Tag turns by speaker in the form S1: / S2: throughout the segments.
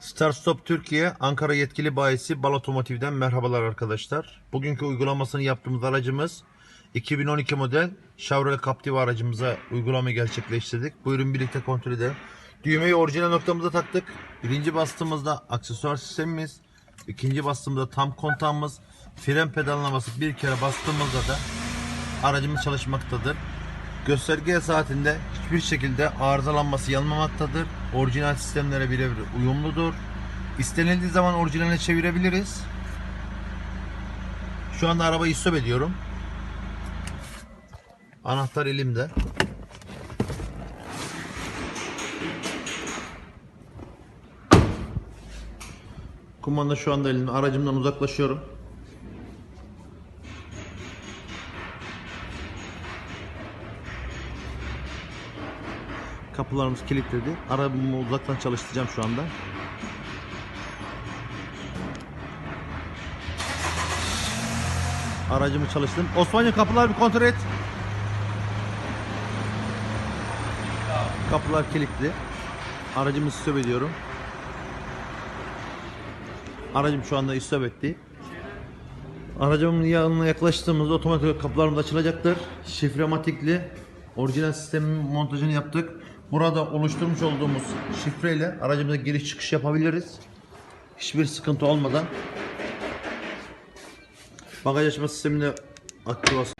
S1: Star Stop Türkiye Ankara yetkili bayisi Bal merhabalar arkadaşlar. Bugünkü uygulamasını yaptığımız aracımız 2012 model Chevrolet Captiva aracımıza uygulamayı gerçekleştirdik. Buyurun birlikte kontrol edelim. Düğmeyi orijinal noktamıza taktık. Birinci bastığımızda aksesuar sistemimiz, ikinci bastığımızda tam kontağımız, fren pedalaması bir kere bastığımızda da aracımız çalışmaktadır. Gösterge saatinde hiçbir şekilde arızalanması yanmamaktadır. Orijinal sistemlere birebir uyumludur. İstenildiği zaman orijinaline çevirebiliriz. Şu anda arabayı stop ediyorum. Anahtar elimde. Kumanda şu anda elimde. Aracımdan uzaklaşıyorum. Kapılarımız kilitledi. Arabamı uzaktan çalıştıracağım şu anda. Aracımı çalıştım. Osmanlı kapılar bir kontrol et. Kapılar kilitli. Aracımı stop ediyorum. Aracım şu anda stop etti. Aracımın yanına yaklaştığımızda otomatik kapılarımız açılacaktır. Şifrematikli orijinal sistemin montajını yaptık. Burada oluşturmuş olduğumuz şifreyle aracımıza giriş çıkış yapabiliriz. Hiçbir sıkıntı olmadan. Bagaj açma sistemini aktivasyon.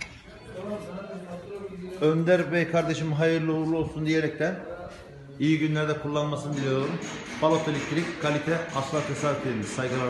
S1: Önder Bey kardeşim hayırlı uğurlu olsun diyerekten iyi günlerde kullanmasını diliyorum. Balot elektrik kalite asla tesadüf edilmiş. Saygılar